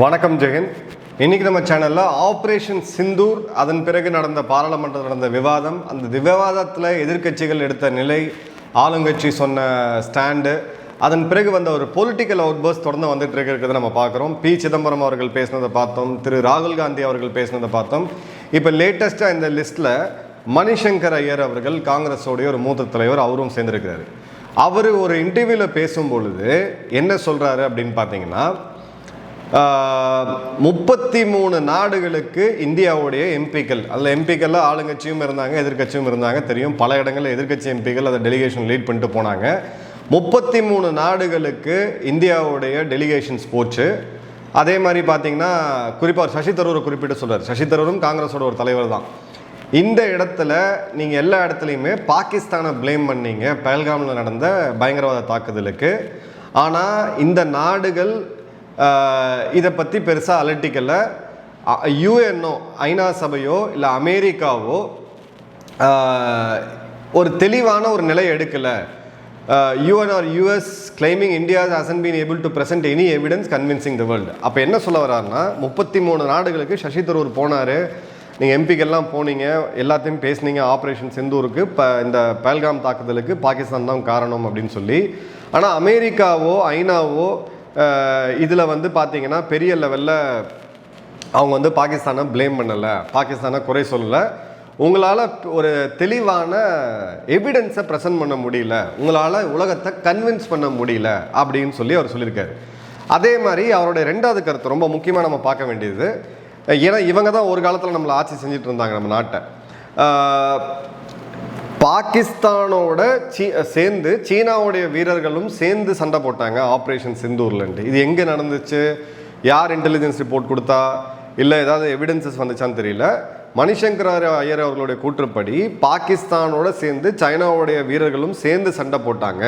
வணக்கம் ஜெகன். இன்னைக்கு நம்ம சேனலில் ஆப்ரேஷன் சிந்தூர் அதன் பிறகு நடந்த பாராளுமன்றத்தில் நடந்த விவாதம் அந்த விவாதத்தில் எதிர்க்கட்சிகள் எடுத்த நிலை ஆளுங்கட்சி சொன்ன ஸ்டாண்டு அதன் பிறகு வந்த ஒரு பொலிட்டிக்கல் அவுட்பர்ஸ் தொடர்ந்து வந்துட்டு இருக்கிறத நம்ம பார்க்குறோம். பி. சிதம்பரம் அவர்கள் பேசினதை பார்த்தோம் திரு. ராகுல் காந்தி அவர்கள் பேசினதை பார்த்தோம். இப்போ லேட்டஸ்ட்டாக இந்த லிஸ்ட்டில் மணிசங்கர் ஐயர் அவர்கள் காங்கிரஸோடைய ஒரு மூத்த தலைவர் அவரும் சேர்ந்திருக்கிறாரு. அவர் ஒரு இன்டர்வியூவில் பேசும் பொழுது என்ன சொல்கிறாரு அப்படின்னு பார்த்தீங்கன்னா முப்பத்தி மூணு நாடுகளுக்கு இந்தியாவுடைய எம்பிக்கள். அதில் எம்பிக்கள்லாம் ஆளுங்கட்சியும் இருந்தாங்க எதிர்க்கட்சியும் இருந்தாங்க தெரியும். பல இடங்களில் எதிர்க்கட்சி எம்பிக்கள் அதை டெலிகேஷன் லீட் பண்ணிட்டு போனாங்க. முப்பத்தி மூணு நாடுகளுக்கு இந்தியாவுடைய டெலிகேஷன்ஸ் போச்சு. அதே மாதிரி பார்த்தீங்கன்னா குறிப்பாக சசி தரூரை குறிப்பிட்டு சொல்கிறார் சசி தரூரும் காங்கிரஸோட ஒரு தலைவர் தான். இந்த இடத்துல நீங்கள் எல்லா இடத்துலையுமே பாகிஸ்தானை ப்ளேம் பண்ணீங்க. பஹல்காமில் நடந்த பயங்கரவாத தாக்குதலுக்கு. ஆனால் இந்த நாடுகள் இதை பற்றி பெருசாக அலட்டிக்கல. யூஎன்ஓ ஐநா சபையோ இல்லை அமெரிக்காவோ ஒரு தெளிவான ஒரு நிலை எடுக்கலை. UN are US claiming India hasn't been able to present any evidence convincing the world அப்போ என்ன சொல்ல வர்றாருன்னா முப்பத்தி மூணு நாடுகளுக்கு சசி தரூர் போனார். நீங்கள் எம்பிக்கெல்லாம் போனீங்க எல்லாத்தையும் பேசுனீங்க ஆப்ரேஷன் செந்தூருக்கு இப்போ இந்த பல்காம் தாக்குதலுக்கு பாகிஸ்தான் தான் காரணம் அப்படின்னு சொல்லி. ஆனால் அமெரிக்காவோ ஐநாவோ இதில் வந்து பார்த்தீங்கன்னா பெரிய லெவலில் அவங்க வந்து பாகிஸ்தானை ப்ளேம் பண்ணலை. பாகிஸ்தானை குறை சொல்லலை. உங்களால் ஒரு தெளிவான எவிடன்ஸை ப்ரெசென்ட் பண்ண முடியல. உங்களால் உலகத்தை கன்வின்ஸ் பண்ண முடியல அப்படின்னு சொல்லி அவர் சொல்லியிருக்காரு. அதே மாதிரி அவருடைய ரெண்டாவது கருத்து ரொம்ப முக்கியமாக நம்ம பார்க்க வேண்டியது. ஏன்னா இவங்க தான் ஒரு காலத்தில் நம்மளை ஆட்சி செஞ்சுட்டு இருந்தாங்க நம்ம நாட்டை. பாகிஸ்தானோட சீ சேர்ந்து சீனாவுடைய வீரர்களும் சேர்ந்து சண்டை போட்டாங்க. ஆப்ரேஷன் சிந்தூர்லன்ட்டு. இது எங்கே நடந்துச்சு? யார் இன்டெலிஜென்ஸ் ரிப்போர்ட் கொடுத்தா? இல்லை ஏதாவது எவிடன்சஸ் வந்துச்சான்னு தெரியல. மணிசங்கர் ஐயர் அவர்களுடைய கூற்றுப்படி பாகிஸ்தானோட சேர்ந்து சைனாவுடைய வீரர்களும் சேர்ந்து சண்டை போட்டாங்க.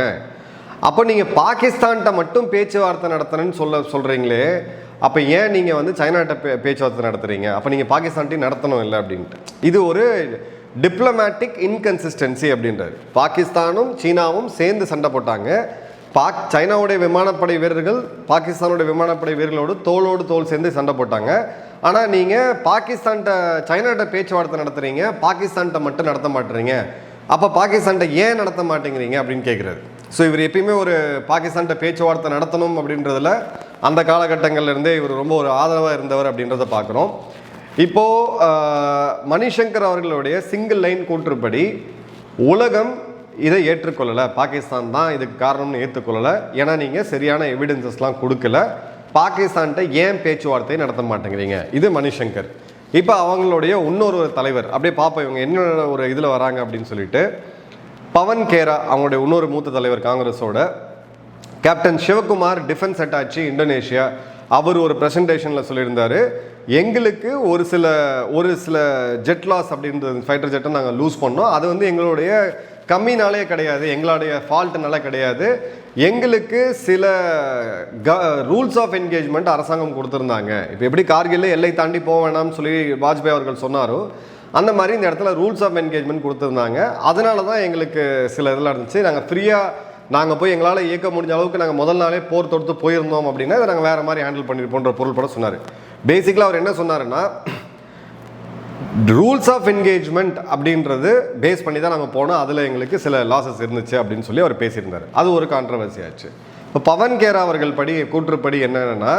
அப்போ நீங்கள் பாகிஸ்தான்கிட்ட மட்டும் பேச்சுவார்த்தை நடத்தணும்னு சொல்ல சொல்கிறீங்களே அப்போ ஏன் நீங்கள் வந்து சைனாட்ட பே பேச்சுவார்த்தை நடத்துறீங்க? அப்போ நீங்கள் பாகிஸ்தான்ட்டையும் நடத்தணும் இல்லை அப்படின்ட்டு. இது ஒரு டிப்ளமேட்டிக் இன்கன்சிஸ்டன்சி அப்படின்றாரு. பாகிஸ்தானும் சீனாவும் சேர்ந்து சண்டை போட்டாங்க. பாக் சைனாவுடைய விமானப்படை வீரர்கள் பாகிஸ்தானுடைய விமானப்படை வீரர்களோடு தோளோடு தோல் சேர்ந்து சண்டை போட்டாங்க. ஆனால் நீங்கள் பாகிஸ்தான்கிட்ட சைனாட்ட பேச்சுவார்த்தை நடத்துறீங்க பாகிஸ்தான்கிட்ட மட்டும் நடத்த மாட்டுறீங்க அப்போ பாகிஸ்தான்கிட்ட ஏன் நடத்த மாட்டேங்கிறீங்க அப்படின்னு கேட்குறாரு ஸோ இவர் எப்பயுமே ஒரு பாகிஸ்தான்கிட்ட பேச்சுவார்த்தை நடத்தணும் அப்படின்றதுல அந்த காலகட்டங்கள்லேருந்தே இவர் ரொம்ப ஒரு ஆதரவாக இருந்தவர் அப்படின்றத பார்க்குறோம் இப்போ மணிசங்கர் அவர்களுடைய சிங்கிள் லைன் கூற்றுப்படி உலகம் இதை ஏற்றுக்கொள்ளலை. பாகிஸ்தான் தான் இதுக்கு காரணம்னு ஏற்றுக்கொள்ளலை. ஏன்னா நீங்கள் சரியான எவிடன்சஸ்லாம் கொடுக்கல. பாகிஸ்தான்கிட்ட ஏன் பேச்சுவார்த்தை நடத்த மாட்டேங்கிறீங்க? இது மணிசங்கர். இப்போ அவங்களுடைய இன்னொரு ஒரு தலைவர் அப்படியே பார்ப்போம் இவங்க என்ன ஒரு இதில் வராங்க அப்படின்னு சொல்லிட்டு பவன் கேரா அவங்களுடைய இன்னொரு மூத்த தலைவர் காங்கிரஸோட captain Sivakumar defence attaché Indonesia அவர் ஒரு ப்ரெசன்டேஷனில் சொல்லியிருந்தார். எங்களுக்கு ஒரு சில ஒரு சில ஜெட் லாஸ் அப்படின்றது ஃபைட்டர் ஜெட்டை நாங்கள் லூஸ் பண்ணோம். அது வந்து எங்களுடைய கம்மினாலே கிடையாது எங்களுடைய ஃபால்ட்டுனால கிடையாது. எங்களுக்கு சில க ரூல்ஸ் ஆஃப் என்கேஜ்மெண்ட் அரசாங்கம் கொடுத்துருந்தாங்க. இப்போ எப்படி கார்கில் எல்லை தாண்டி போக வேணாம்னு சொல்லி வாஜ்பாய் அவர்கள் சொன்னாரோ அந்த மாதிரி இந்த இடத்துல ரூல்ஸ் ஆஃப் என்கேஜ்மெண்ட் கொடுத்துருந்தாங்க. அதனால தான் எங்களுக்கு சில இதெல்லாம் இருந்துச்சு. நாங்கள் ஃப்ரீயாக நாங்கள் போய் எங்களால் இயக்க முடிஞ்ச அளவுக்கு நாங்கள் முதல் நாளே போர் தொடுத்து போயிருந்தோம் அப்படின்னா இதை நாங்கள் வேறு மாதிரி ஹேண்டில் பண்ணியிருப்போன்ற பொருள் பட சொன்னார். பேசிக்கலாக அவர் என்ன சொன்னாருன்னா ரூல்ஸ் ஆஃப் என்கேஜ்மெண்ட் அப்படின்றது பேஸ் பண்ணி தான் நாங்கள் போனோம். அதில் எங்களுக்கு சில லாசஸ் இருந்துச்சு அப்படின்னு சொல்லி அவர் பேசியிருந்தார். அது ஒரு கான்ட்ரவர்சி ஆச்சு. இப்போ பவன் கேரா அவர்கள் படி கூற்றுப்படி என்னென்னா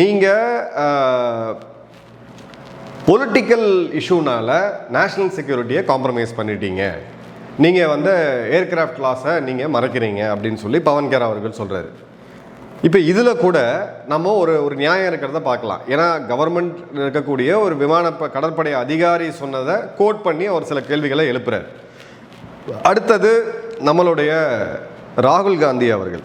நீங்கள் பொலிட்டிக்கல் இஷ்யூனால நேஷ்னல் செக்யூரிட்டியை காம்ப்ரமைஸ் பண்ணிட்டீங்க. நீங்கள் வந்து ஏர்கிராஃப்ட் லாஸை நீங்கள் மறைக்கிறீங்க அப்படின்னு சொல்லி பவன் அவர்கள் சொல்கிறாரு இப்போ இதில் கூட நம்ம ஒரு ஒரு நியாயம் இருக்கிறத பார்க்கலாம். ஏன்னா கவர்மெண்ட் இருக்கக்கூடிய ஒரு விமான ப- கடற்படை அதிகாரி சொன்னதை கோட் பண்ணி அவர் சில கேள்விகளை எழுப்புறார். அடுத்தது நம்மளுடைய ராகுல் காந்தி அவர்கள்.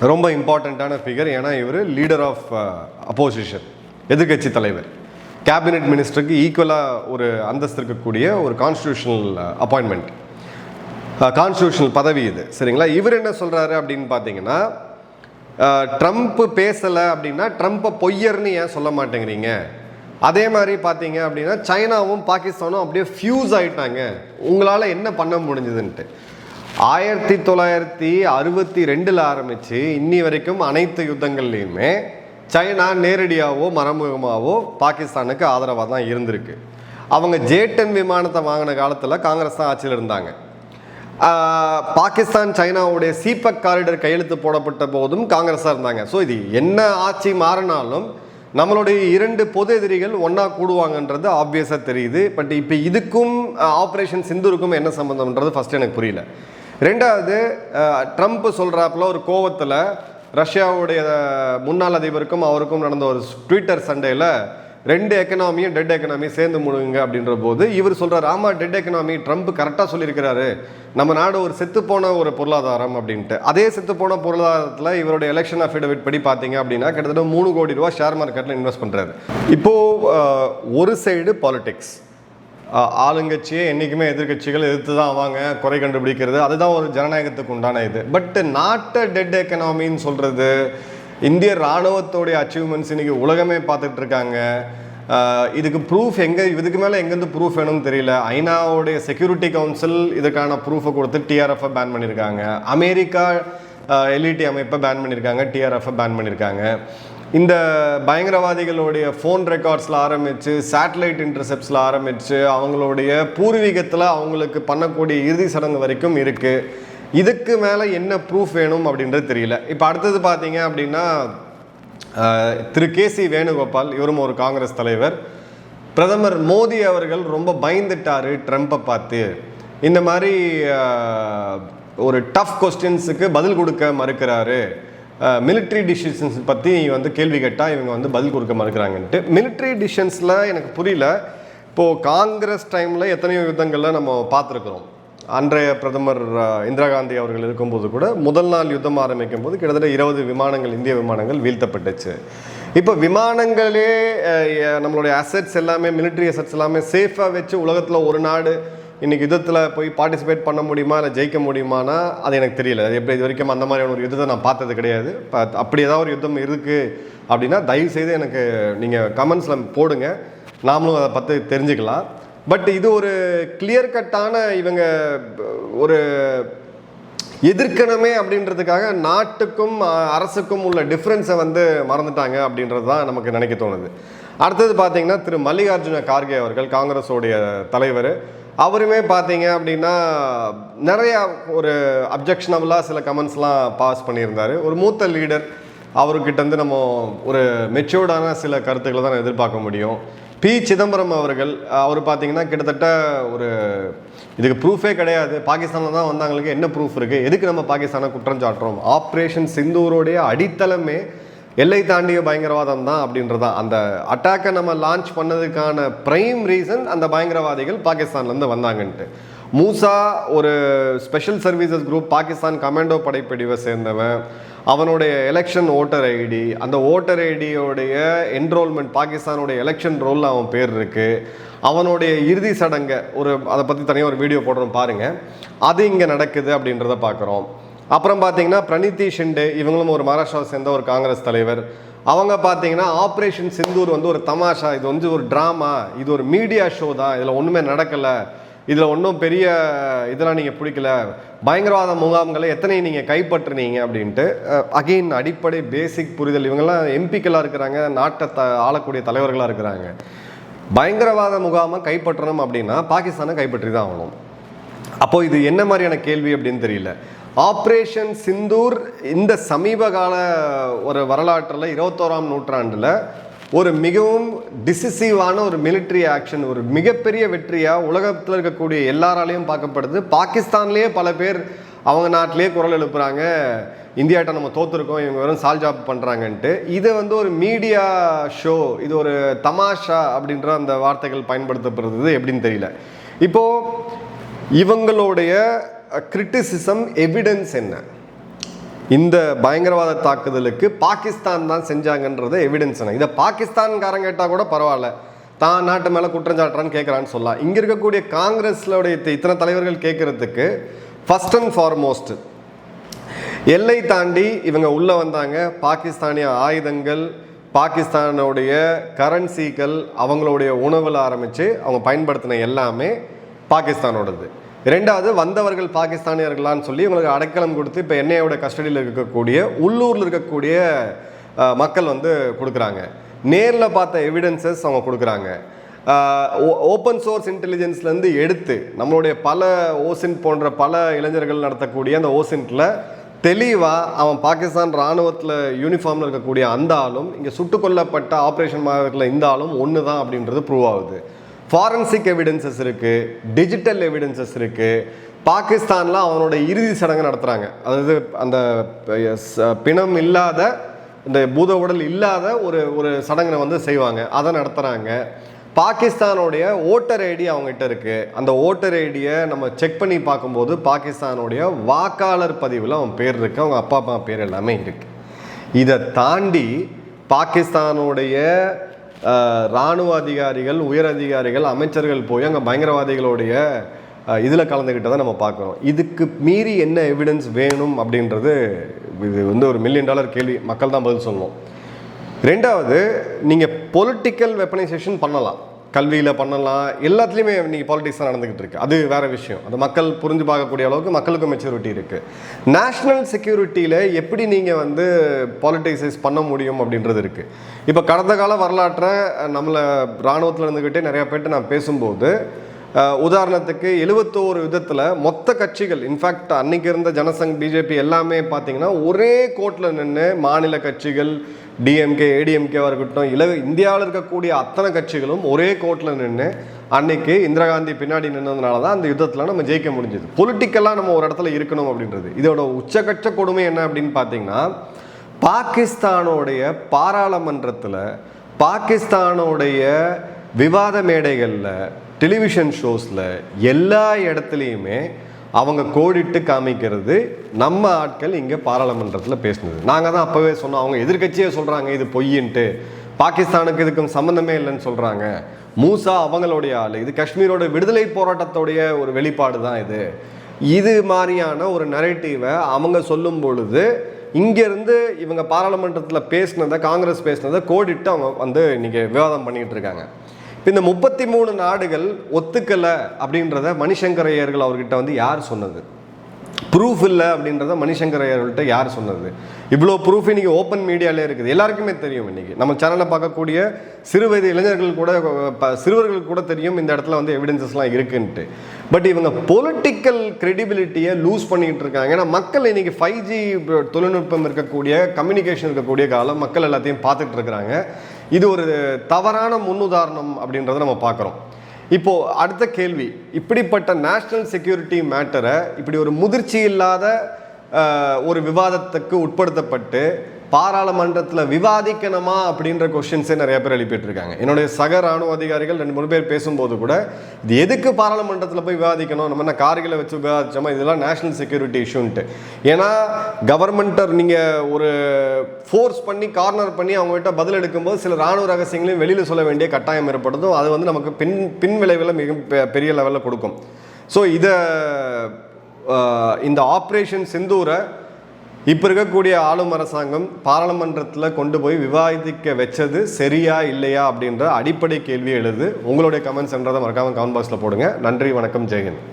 ரொம்ப இம்பார்ட்டண்ட்டான ஃபிகர் ஏன்னா இவர் லீடர் ஆஃப் அப்போசிஷன் எதிர்க்கட்சி தலைவர். கேபினெட் மினிஸ்டருக்கு ஈக்குவலாக ஒரு அந்தஸ்து இருக்கக்கூடிய ஒரு கான்ஸ்டியூஷனல் அப்பாயின்மெண்ட் கான்ஸ்டியூஷனல் பதவி இது. சரிங்களா? இவர் என்ன சொல்கிறாரு அப்படின்னு பார்த்தீங்கன்னா ட்ரம்ப் பேசலை அப்படின்னா ட்ரம்ப்பை பொய்யர்னு ஏன் சொல்ல மாட்டேங்கிறீங்க? அதே மாதிரி பார்த்தீங்க அப்படின்னா சைனாவும் பாகிஸ்தானும் அப்படியே ஃபியூஸ் ஆயிட்டாங்க. உங்களால் என்ன பண்ண முடிஞ்சதுன்ட்டு. ஆயிரத்தி தொள்ளாயிரத்தி அறுபத்தி ரெண்டில் ஆரம்பித்து இன்னி வரைக்கும் அனைத்து யுத்தங்கள்லையுமே சைனா நேரடியாகவோ மறைமுகமாகவோ பாகிஸ்தானுக்கு ஆதரவாக தான் இருந்திருக்கு. அவங்க ஜேட்டன் விமானத்தை வாங்கின காலத்தில் காங்கிரஸ் தான் ஆட்சியில் இருந்தாங்க. பாகிஸ்தான் சைனாவுடைய சீபக் காரிடர் கையெழுத்து போடப்பட்ட போதும் காங்கிரஸாக இருந்தாங்க. ஸோ இது என்ன ஆட்சி மாறினாலும் நம்மளுடைய இரண்டு பொது எதிரிகள் ஒன்றா கூடுவாங்கன்றது ஆப்வியஸாக தெரியுது. பட் இப்போ இதுக்கும் ஆப்ரேஷன் சிந்துருக்கும் என்ன சம்மந்தம்ன்றது ஃபஸ்ட்டு எனக்கு புரியல. ரெண்டாவது ட்ரம்ப் சொல்கிறாப்புல ஒரு கோவத்தில் ரஷ்யாவுடைய முன்னாள் அதிபருக்கும் அவருக்கும் நடந்த ஒரு ட்விட்டர் சண்டையில் ரெண்டு எக்கனாமியும் டெட் எக்கனாமியும் சேர்ந்து முழுங்க அப்படின்ற போது இவர் சொல்கிறார் ஆமாம் டெட் எக்கனாமி ட்ரம்ப் கரெக்டாக சொல்லியிருக்கிறாரு. நம்ம நாடு ஒரு செத்துப்போன ஒரு பொருளாதாரம் அப்படின்ட்டு. அதே செத்துப்போன பொருளாதாரத்தில் இவருடைய எலெக்ஷன் அஃபிடவிட் படி பார்த்தீங்க அப்படின்னா கிட்டத்தட்ட மூணு கோடி ரூபா ஷேர் மார்க்கெட்டில் இன்வெஸ்ட் பண்ணுறாரு இப்போது ஒரு சைடு பாலிடிக்ஸ் ஆளுங்கட்சியை என்றைக்குமே எதிர்க்கட்சிகள் எதிர்த்து தான் ஆவாங்க குறை கண்டுபிடிக்கிறது. அதுதான் ஒரு ஜனநாயகத்துக்கு உண்டான இது. பட் நாட்டை டெட் எக்கனாமின்னு சொல்கிறது இந்திய ராணுவத்தோடைய அச்சீவ்மெண்ட்ஸ் இன்றைக்கி உலகமே பார்த்துட்டு இருக்காங்க. இதுக்கு ப்ரூஃப் எங்கே இதுக்கு மேலே எங்கேருந்து ப்ரூஃப் வேணும்னு தெரியல. ஐநாவுடைய செக்யூரிட்டி கவுன்சில் இதுக்கான ப்ரூஃபை கொடுத்து டிஆர்எஃப்பை பேன் பண்ணியிருக்காங்க. அமெரிக்கா எல்இடி அமைப்பை பேன் பண்ணியிருக்காங்க. டிஆர்எஃப்பை பேன் பண்ணியிருக்காங்க. இந்த பயங்கரவாதிகளுடைய ஃபோன் ரெக்கார்ட்ஸில் ஆரம்பித்து சேட்டலைட் இன்டர்செப்ட்ஸில் ஆரம்பித்து அவங்களுடைய பூர்வீகத்தில் அவங்களுக்கு பண்ணக்கூடிய இறுதி சடங்கு வரைக்கும் இருக்குது இதுக்கு மேலே என்ன ப்ரூஃப் வேணும் அப்படின்றது தெரியல. இப்போ அடுத்தது பார்த்தீங்க அப்படின்னா திரு கே சி வேணுகோபால் இவரும் ஒரு காங்கிரஸ் தலைவர். பிரதமர் மோடி அவர்கள் ரொம்ப பயந்துட்டார் ட்ரம்ப்பை பார்த்து. இந்த மாதிரி ஒரு டஃப் கொஸ்டின்ஸுக்கு பதில் கொடுக்க மறுக்கிறாரு. மிலிட்ரி டிசிஷன்ஸ் பற்றி வந்து கேள்வி கேட்டால் இவங்க வந்து பதில் கொடுக்க மறுக்கிறாங்கன்ட்டு. மிலிட்ரி டிசிஷன்ஸில் எனக்கு புரியல. இப்போது காங்கிரஸ் டைமில் எத்தனையோ யுத்தங்களில் நம்ம பார்த்துருக்குறோம். அன்றைய பிரதமர் இந்திரா காந்தி அவர்கள் இருக்கும்போது கூட முதல் நாள் யுத்தம் ஆரம்பிக்கும் போது கிட்டத்தட்ட இருபது விமானங்கள் இந்திய விமானங்கள் வீழ்த்தப்பட்டுச்சு. இப்போ விமானங்களே நம்மளுடைய அசெட்ஸ் எல்லாமே மிலிட்ரி அசெட்ஸ் எல்லாமே சேஃபாக வச்சு உலகத்தில் ஒரு நாடு இன்னைக்கு யுத்தத்தில் போய் பார்ட்டிசிபேட் பண்ண முடியுமா இல்லை ஜெயிக்க முடியுமானா அது எனக்கு தெரியல. அது எப்படி இது வரைக்கும் அந்த மாதிரியான ஒரு யுத்தத்தை நான் பார்த்தது கிடையாது. இப்போ அப்படி ஏதாவது ஒரு யுத்தம் இருக்குது அப்படின்னா தயவு செய்து எனக்கு நீங்கள் கமெண்ட்ஸில் போடுங்க. நாமளும் அதை பற்றி தெரிஞ்சுக்கலாம். பட் இது ஒரு கிளியர் கட்டான இவங்க ஒரு எதிர்க்கணுமே அப்படின்றதுக்காக நாட்டுக்கும் அரசுக்கும் உள்ள டிஃப்ரென்ஸை வந்து மறந்துட்டாங்க அப்படின்றது தான் நமக்கு நினைக்க தோணுது. அடுத்தது பார்த்தீங்கன்னா திரு. மல்லிகார்ஜுன கார்கே அவர்கள் காங்கிரஸோடைய தலைவர். அவருமே பார்த்தீங்க அப்படின்னா நிறையா ஒரு அப்ஜெக்ஷனபுளாக சில கமெண்ட்ஸ்லாம் பாஸ் பண்ணியிருந்தார். ஒரு மூத்த லீடர் அவர்கிட்ட வந்து நம்ம ஒரு மெச்சூர்டான சில கருத்துக்களை தான் எதிர்பார்க்க முடியும். பி. சிதம்பரம் அவர்கள் அவர் பார்த்தீங்கன்னா கிட்டத்தட்ட ஒரு இதுக்கு ப்ரூஃபே கிடையாது. பாகிஸ்தானில் தான் வந்தாங்களுக்கு என்ன ப்ரூஃப் இருக்குது எதுக்கு நம்ம பாகிஸ்தானை குற்றம் சாட்டுறோம்? ஆப்ரேஷன் சிந்தூரோடைய அடித்தளமே எல்லை தாண்டிய பயங்கரவாதம் தான் அப்படின்றதான் அந்த அட்டாக்கை நம்ம லான்ச் பண்ணதுக்கான ப்ரைம் ரீசன் அந்த பயங்கரவாதிகள் பாகிஸ்தான்லேருந்து வந்தாங்கன்ட்டு. மூசா ஒரு special services group Pakistan commando படைப்பிடிவை சேர்ந்தவன். அவனுடைய எலெக்ஷன் ஓட்டர் ஐடி அந்த ஓட்டர் ஐடியோடைய என்ரோல்மெண்ட் பாகிஸ்தானுடைய எலெக்ஷன் ரோலில் அவன் பேர் இருக்குது அவனுடைய இறுதி சடங்கை ஒரு அதை பற்றி தனியாக ஒரு வீடியோ போடுறோம் பாருங்கள் அது இங்கே நடக்குது அப்படின்றத பார்க்குறோம் அப்புறம் பார்த்தீங்கன்னா பிரணிதி ஷிண்டே இவங்களும் ஒரு மகாராஷ்டிராவை சேர்ந்த ஒரு காங்கிரஸ் தலைவர். அவங்க பார்த்தீங்கன்னா ஆப்ரேஷன் சிந்தூர் வந்து ஒரு தமாஷா இது வந்து ஒரு ட்ராமா இது ஒரு மீடியா ஷோ தான் இதில் ஒன்றுமே நடக்கலை. இதில் ஒன்றும் பெரிய இதெல்லாம் நீங்கள் பிடிக்கல. பயங்கரவாத முகாம்களை எத்தனை நீங்கள் கைப்பற்றுனீங்க அப்படின்ட்டு அகெயின் அடிப்படை பேசிக் புரிதல். இவங்கெல்லாம் எம்பிக்களாக இருக்கிறாங்க நாட்டை த ஆளக்கூடிய தலைவர்களாக இருக்கிறாங்க. பயங்கரவாத முகாமை கைப்பற்றணும் அப்படின்னா பாகிஸ்தானை கைப்பற்றி தான் ஆகணும். அப்போது இது என்ன மாதிரியான கேள்வி அப்படின்னு தெரியல. ஆப்ரேஷன் சிந்தூர் இந்த சமீப கால ஒரு வரலாற்றில் இருபத்தோராம் நூற்றாண்டில் ஒரு மிகவும் டிசிசிவான ஒரு மிலிட்ரி ஆக்ஷன் ஒரு மிகப்பெரிய வெற்றியாக உலகத்தில் இருக்கக்கூடிய எல்லாராலையும் பார்க்கப்படுது. பாகிஸ்தான்லேயே பல பேர் அவங்க நாட்டிலேயே குரல் எழுப்புறாங்க. இந்தியாட்ட நம்ம தோத்துருக்கோம் இவங்க வெறும் சால் ஜாப் பண்ணுறாங்கன்ட்டு இது வந்து ஒரு மீடியா ஷோ இது ஒரு தமாஷா அப்படின்ற அந்த வார்த்தைகள் பயன்படுத்தப்படுறது எப்படின்னு தெரியல. இப்போது இவங்களுடைய கிரிட்டிசிசம் எவிடன்ஸ் என்ன? இந்த பயங்கரவாத தாக்குதலுக்கு பாகிஸ்தான் தான் செஞ்சாங்கன்றது எவிடன்ஸ் இதை பாகிஸ்தான்காரன் கேட்டால் கூட பரவாயில்ல. தான் நாட்டு மேலே குற்றஞ்சாட்டுறான்னு கேட்குறான்னு சொல்லலாம். இங்கே இருக்கக்கூடிய காங்கிரஸ்லோடைய இத்தனை தலைவர்கள் கேட்குறதுக்கு ஃபர்ஸ்ட் அண்ட் ஃபார்மோஸ்ட் எல்லை தாண்டி இவங்க உள்ளே வந்தாங்க. பாகிஸ்தானிய ஆயுதங்கள் பாகிஸ்தானுடைய கரன்சிகள் அவங்களுடைய உணவில் ஆரம்பித்து அவங்க பயன்படுத்தின எல்லாமே பாகிஸ்தானோடது. ரெண்டாவது வந்தவர்கள் பாகிஸ்தானியர்களான்னு சொல்லி இவங்களுக்கு அடைக்கலம் கொடுத்து இப்போ என்ஐயோட கஸ்டடியில் இருக்கக்கூடிய உள்ளூரில் இருக்கக்கூடிய மக்கள் வந்து கொடுக்குறாங்க. நேரில் பார்த்த எவிடன்சஸ் அவங்க கொடுக்குறாங்க. ஓப்பன் சோர்ஸ் இன்டெலிஜென்ஸ்லேருந்து எடுத்து நம்மளுடைய பல ஓசின் போன்ற பல இளைஞர்கள் நடத்தக்கூடிய அந்த ஓசின்ட்டில் தெளிவாக அவன் பாகிஸ்தான் இராணுவத்தில் யூனிஃபார்மில் இருக்கக்கூடிய அந்த ஆளும் இங்கே சுட்டுக்கொல்லப்பட்ட ஆப்ரேஷன் மாவட்டத்தில் இந்த ஆளும் ஒன்று தான் அப்படின்றது ப்ரூவ் ஆகுது. ஃபாரன்சிக் எவிடன்சஸ் இருக்குது டிஜிட்டல் எவிடன்சஸ் இருக்குது பாகிஸ்தானில் அவனோட இறுதி சடங்கு நடத்துகிறாங்க அதாவது அந்த பிணம் இல்லாத இந்த பூத உடல் இல்லாத ஒரு ஒரு சடங்கை வந்து செய்வாங்க. அதை நடத்துகிறாங்க பாகிஸ்தானுடைய ஓட்டர் ஐடி அவங்ககிட்ட இருக்குது அந்த ஓட்டர் ஐடியை நம்ம செக் பண்ணி பார்க்கும்போது பாகிஸ்தானுடைய வாக்காளர் பதிவில் அவன் பேர் இருக்கு. அவங்க அப்பா அம்மா பேர் எல்லாமே இருக்குது இதை தாண்டி பாகிஸ்தானுடைய இராணுவ ராணுவ அதிகாரிகள் உயர் அதிகாரிகள் அமைச்சர்கள் போய் அங்கே பயங்கரவாதிகளுடைய இதில் கலந்துக்கிட்டதை நம்ம பார்க்குறோம். இதுக்கு மீறி என்ன எவிடன்ஸ் வேணும் அப்படின்றது இது வந்து ஒரு மில்லியன் டாலர் கேள்வி. மக்கள் தான் பதில் சொல்லணும். ரெண்டாவது நீங்கள் பொலிட்டிக்கல் வெப்பனைசேஷன் பண்ணலாம். கல்வியில் பண்ணலாம். எல்லாத்துலேயுமே நீங்கள் பாலிடிக்ஸ் தான் நடந்துக்கிட்டு இருக்கு. அது வேற விஷயம். அது மக்கள் புரிஞ்சு பார்க்கக்கூடிய அளவுக்கு மக்களுக்கும் மெச்சூரிட்டி இருக்குது நேஷ்னல் செக்யூரிட்டியில் எப்படி நீங்கள் வந்து பாலிட்டிக்ஸைஸ் பண்ண முடியும் அப்படின்றது இருக்குது இப்போ கடந்த கால வரலாற்றை நம்மளை இராணுவத்தில் இருந்துக்கிட்டே நிறையா பேர்ட்டு நான் பேசும்போது உதாரணத்துக்கு எழுபத்தோரு விதத்தில் மொத்த கட்சிகள் இன்ஃபேக்ட் அன்னைக்கு இருந்த ஜனசங் பிஜேபி எல்லாமே பார்த்தீங்கன்னா ஒரே கோட்டில் நின்று மாநில கட்சிகள் டிஎம்கே ஏடிஎம்கேவாக இருக்கட்டும் இல இந்தியாவில் இருக்கக்கூடிய அத்தனை கட்சிகளும் ஒரே கோர்ட்டில் நின்று அன்னைக்கு இந்திரா காந்தி பின்னாடி நின்றதுனால தான் அந்த யுத்தத்தில் நம்ம ஜெயிக்க முடிஞ்சது. பொலிட்டிக்கலாக நம்ம ஒரு இடத்துல இருக்கணும் அப்படின்றது. இதோட உச்சகட்ச கொடுமை என்ன அப்படின்னு பார்த்தீங்கன்னா பாகிஸ்தானோடைய பாராளுமன்றத்தில் பாகிஸ்தானோடைய விவாத மேடைகளில் டெலிவிஷன் ஷோஸில் எல்லா இடத்துலையுமே அவங்க கோடிட்டு காமிக்கிறது நம்ம ஆட்கள் இங்கே பாராளுமன்றத்தில் பேசினது. நாங்கள் தான் அப்போவே சொன்னோம் அவங்க எதிர்க்கட்சியே சொல்கிறாங்க இது பொய்யின்ட்டு. பாகிஸ்தானுக்கு இதுக்கும் சம்மந்தமே இல்லைன்னு சொல்கிறாங்க மூசா அவங்களுடைய ஆள் இது காஷ்மீரோட விடுதலை போராட்டத்துடைய ஒரு வெளிப்பாடு தான் இது. இது மாதிரியான ஒரு நரேட்டிவை அவங்க சொல்லும் பொழுது இங்கேருந்து இவங்க பாராளுமன்றத்தில் பேசினதை காங்கிரஸ் பேசினதை கோடிட்டு அவங்க வந்து இன்றைக்கி விவாதம் பண்ணிகிட்டு இருக்காங்க. இந்த முப்பத்தி மூணு நாடுகள் ஒத்துக்கலை அப்படின்றத மணிசங்கரையர்கள் அவர்கிட்ட வந்து யார் சொன்னது? ப்ரூஃப் இல்லை அப்படின்றத மணிசங்கரையர்கள்ட்ட யார் சொன்னது? இவ்வளோ ப்ரூஃப் இன்றைக்கி ஓப்பன் மீடியாலே இருக்குது. எல்லாருக்குமே தெரியும் இன்றைக்கி நம்ம சேனலை பார்க்கக்கூடிய சிறு வயது இளைஞர்கள் கூட ப- சிறுவர்களுக்கு கூட தெரியும் இந்த இடத்துல வந்து எவிடன்சஸ்லாம் இருக்குன்ட்டு. பட் இவங்க பொலிட்டிக்கல் கிரெடிபிலிட்டியை லூஸ் பண்ணிக்கிட்டு இருக்காங்க. ஏன்னா மக்கள் இன்றைக்கி ஃபைவ் ஜி தொழில்நுட்பம் இருக்கக்கூடிய கம்யூனிகேஷன் இருக்கக்கூடிய காலம் மக்கள் எல்லாத்தையும் பார்த்துட்டு இருக்கிறாங்க. இது ஒரு தவறான முன்னுதாரணம் அப்படின்றத நம்ம பார்க்குறோம். இப்போது அடுத்த கேள்வி. இப்படிப்பட்ட நேஷ்னல் செக்யூரிட்டி மேட்டரை இப்படி ஒரு முதிர்ச்சி இல்லாத ஒரு விவாதத்துக்கு உட்படுத்தப்பட்டு பாராளுமன்றத்தில் விவாதிக்கணுமா அப்படின்ற கொஷின்ஸே நிறைய பேர் எழுப்பிட்டுருக்காங்க. என்னுடைய சக ராணுவ அதிகாரிகள் ரெண்டு மூணு பேர் பேசும்போது கூட இது எதுக்கு பாராளுமன்றத்தில் போய் விவாதிக்கணும்? நம்ம என்ன கார்கில வச்சு விவாதிச்சோமா? இதெல்லாம் நேஷனல் செக்யூரிட்டி இஷ்யூன்ட்டு ஏன்னா கவர்மெண்ட்டர் நீங்கள் ஒரு ஃபோர்ஸ் பண்ணி கார்னர் பண்ணி அவங்ககிட்ட பதில் எடுக்கும்போது சில ராணுவ ரகசியங்களையும் வெளியில் சொல்ல வேண்டிய கட்டாயம் ஏற்படுத்தும். அது வந்து நமக்கு பின் பின் விளைவில் மிக பெ- பெரிய லெவலில் கொடுக்கும். ஸோ இதை இந்த ஆப்ரேஷன் சிந்தூரை இப்போ இருக்கக்கூடிய ஆளும் அரசாங்கம் பாராளுமன்றத்தில் கொண்டு போய் விவாதிக்க வச்சது சரியா இல்லையா அப்படின்ற அடிப்படை கேள்வி எழுது. உங்களுடைய கமெண்ட்ஸ் என்றதை மறக்காமல் கமெண்ட் பாக்ஸில் போடுங்க. நன்றி வணக்கம் ஜெயஹிந்த்.